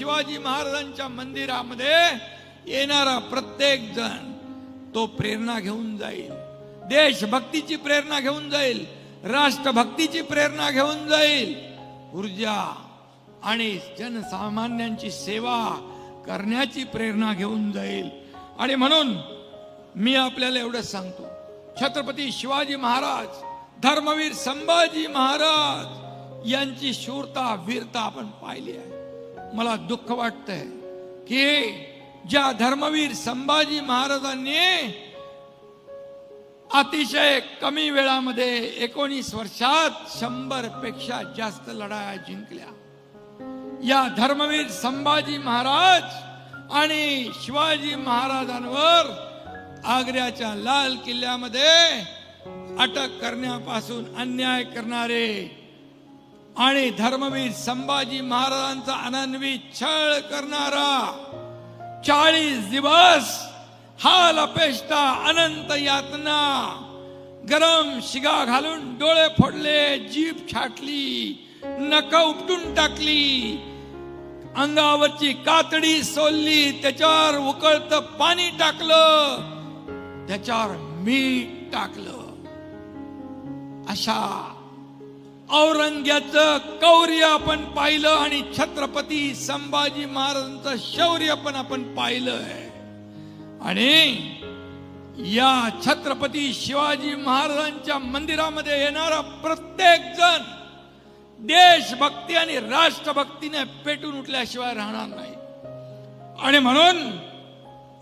शिवाजी महाराजांच्या मंदिरामध्ये येणारा प्रत्येक जण तो प्रेरणा घेऊन जाईल. देशभक्तीची प्रेरणा घेऊन जाईल. राष्ट्रभक्तीची प्रेरणा घेऊन जाईल. ऊर्जा आणि जनसामान्यांची सेवा करण्याची प्रेरणा घेऊन जाईल. आणि म्हणून मी आपल्याला एवढंच सांगतो. छत्रपती शिवाजी महाराज धर्मवीर संभाजी महाराज यांची शूरता वीरता आपण पाहिली आहे. मला दुःख वाटतंय की ज्या धर्मवीर संभाजी महाराजांनी अतिशय कमी वेळामध्ये एकोणीस वर्षात शंभरपेक्षा जास्त लढाया जिंकल्या. या धर्मवीर संभाजी महाराज आणि शिवाजी महाराजांवर आग्र्याच्या लाल किल्ल्यामध्ये अटक करण्यापासून अन्याय करणारे आणि धर्मवीर संभाजी महाराजांचा अनन्वित छळ करणारा चाळीस दिवस हाल अपेष्टा अनंत यातना. गरम शिगा घालून डोळे फोडले जीभ छाटली नक उपटून टाकली. अंगावरची कातडी सोलली त्याच्यावर उकळत पाणी टाकलं त्याच्यावर मीठ टाकलं. अशा औरंग्याचं कौर्य आपण पाहिलं आणि छत्रपती संभाजी महाराजांचं शौर्य पण आपण पाहिलंय आणि या छत्रपती शिवाजी महाराजांच्या मंदिरामध्ये येणारा प्रत्येक जण देशभक्ती आणि राष्ट्रभक्तीने पेटून उठल्याशिवाय राहणार नाही. आणि म्हणून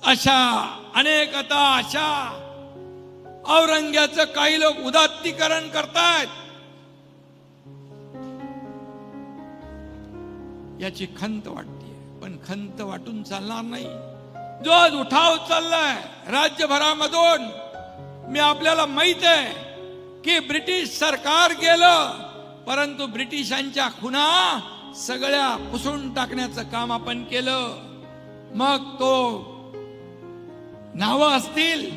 अशा अनेक आता अशा औरंग्याचं काही लोक उदात्तीकरण करतायत. याची खंत वाटते पण खंत वाटून चालणार नाही. जो आज उठाव चाललाय. राज्यभरामधून मी आपल्याला माहीत आहे की ब्रिटिश सरकार गेलं परंतु ब्रिटिशांच्या खुना सगळ्या पुसून टाकण्याचं काम आपण केलं. मग तो नावं असतील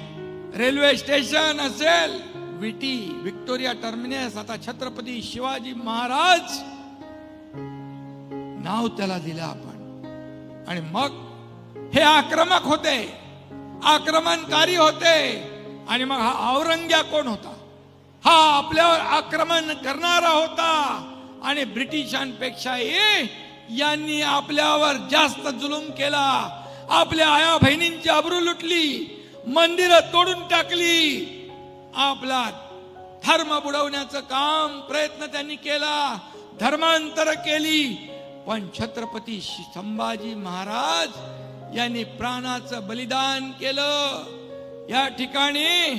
रेल्वे स्टेशन असेल विटी विक्टोरिया टर्मिनस आता छत्रपती शिवाजी महाराज नाव त्याला दिलं आपण. आणि मग हे आक्रमक होते. आक्रमणकारी होते. आणि मग हा औरंग्या कोण होता? हा आपल्यावर आक्रमण करणारा होता. आणि ब्रिटिशांपेक्षाही यांनी आपल्यावर जास्त जुलूम केला. आपल्या आया बहिणींची अब्रू लुटली. मंदिरं तोडून टाकली. आपला धर्म बुडवण्याचं काम प्रयत्न त्यांनी केला. धर्मांतर केली. पण छत्रपती संभाजी महाराज यांनी प्राणाचं बलिदान केलं. या ठिकाणी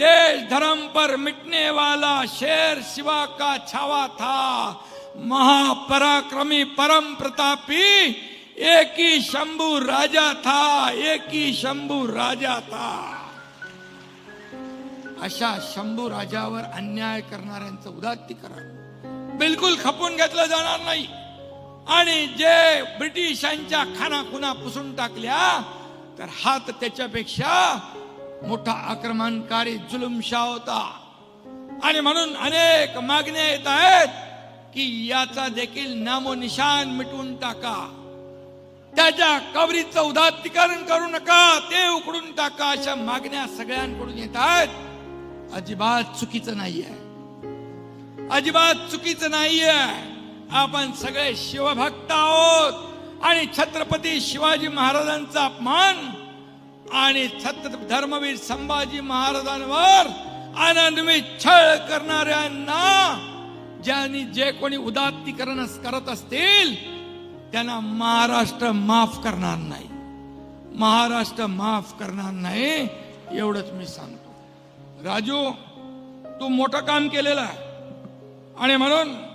देश धर्म पर मिटने वाला शेर शिवा का छावा था. महापराक्रमी परम प्रतापी एक ही शंभू राजा था एक ही शंभू राजा था. अशा शंभू राजावर अन्याय करणाऱ्यांचं उदात्तीकरण बिलकुल खपून घेतलं जाणार नाही. आणि जे ब्रिटिशांच्या खानाखुना पुसून टाकल्या तर हात त्याच्यापेक्षा मोठा आक्रमणकारी जुलुमशा होता. आणि म्हणून अनेक मागण्या येत आहेत की याचा देखील नामो निशान मिटवून टाका. त्याच्या कबरीचं उदात्तीकरण करू नका ते उकडून टाका अशा मागण्या सगळ्यांकडून येत आहेत. अजिबात चुकीचं नाहीये. अजिबात चुकीचं नाहीये. आपण सगळे शिवभक्त आहोत. आणि छत्रपती शिवाजी महाराजांचा अपमान आणि छत्र धर्मवीर संभाजी महाराजांवर अनन्वित छळ करणाऱ्यांना ज्यांनी जे कोणी उदात्तीकरण करत असतील त्यांना महाराष्ट्र माफ करणार नाही. महाराष्ट्र माफ करणार नाही एवढंच मी सांगतो. राजू तू मोठं काम केलेलं आहे. आणि म्हणून